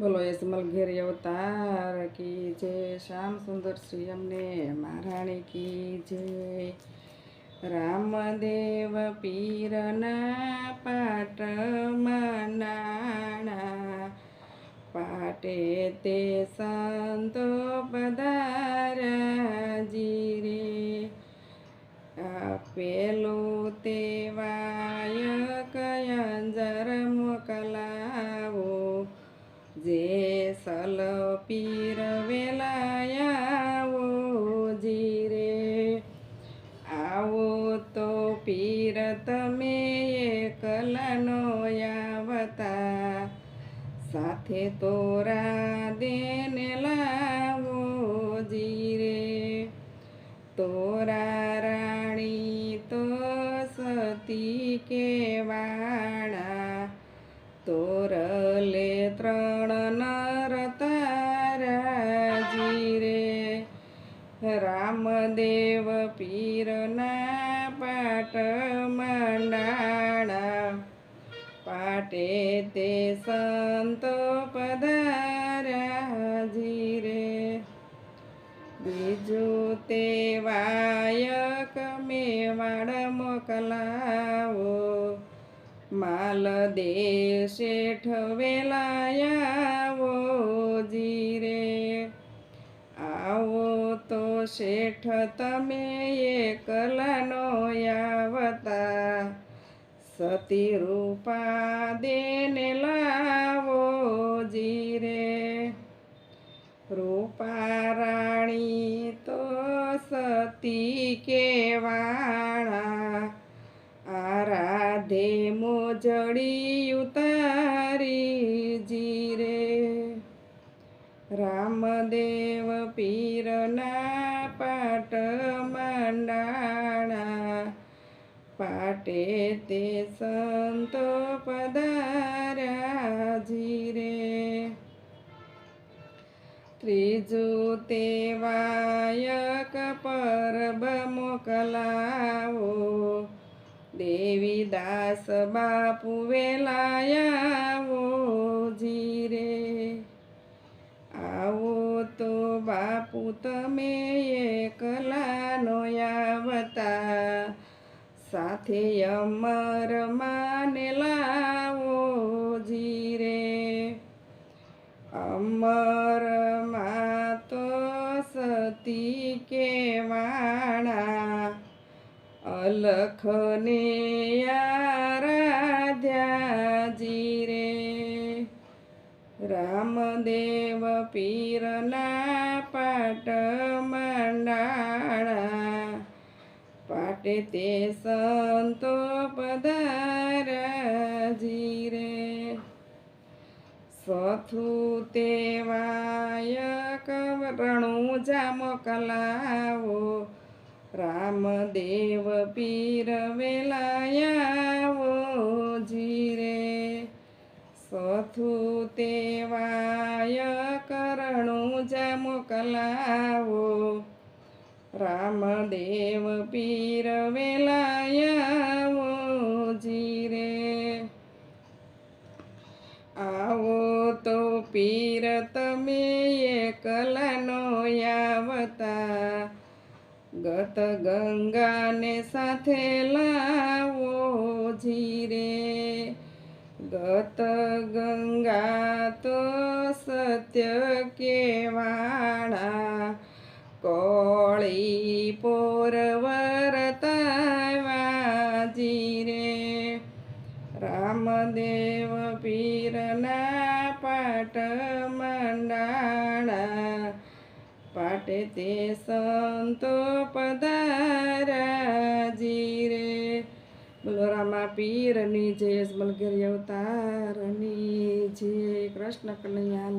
બોલો યજમલ ઘેરી અવતાર કી જય. શ્યામ સુંદર શ્રી અમને મહારાણી કી જય. રામદેવ પીરના પાટ મનાણા. પાટે તે સંતો પધારાજી રે. આપેલું તે સલ પીર વેલાયાવો જીરે આવો તો પીર તમે એકલાનો આવતા સાથે તોરા દેને લાવો જીરે તોરા રાણી તો સતી કેવાળા તોરલે ત્રણ પીરના પાટ મંડાણા. પાટે તે સંતો પધાર્યા જીરે બીજું તે વાયક મેવાડ મોકલાવો. માલ દે શેઠ વેલાયાવો જીરે શેઠ તમે એકલનો આવતા. સતી રૂપા દેને લાવો જીરે. રૂપા રાણી તો સતી કેવાળા આરાધે મોજડી ઉતારી જીરે. રામદેવ પીરના મંડાણા પાટે તે સંતો પધાર્યા જીરે ત્રીજું તે વાયક પરબ મોકલાવો દેવી દાસ બાપુ બાપુ તમે એકલાનો આવતા. સાથે અમર માને લાવો જીરે અમરમાં તો સતી કે વાણા. અલખને રામદેવ પીરના પાટ મંડાળા. પાટે તે સંતો પધારાજી રે સથુ તે કવરણું જામ કલાવો. રામદેવ પીર વેલાયાવો જીરે. સથુ તે વાયક રણુજા મોકલાવો રામદેવ પીર વેલાયાવો જીરે. આવો તો પીર તમે એકલાનો આવતા ગત ગંગાને સાથે લાવો જીરે. ગત ગંગા તો સત્ય કેવાણા કોળી પોરવરતાજી રે રામદેવ પીરના પાટ મંડાણા પાટે તે સંતો પધારાજી રે બોલો રામા પીરની જય મલગરી અવતારની જય કૃષ્ણ કનૈયા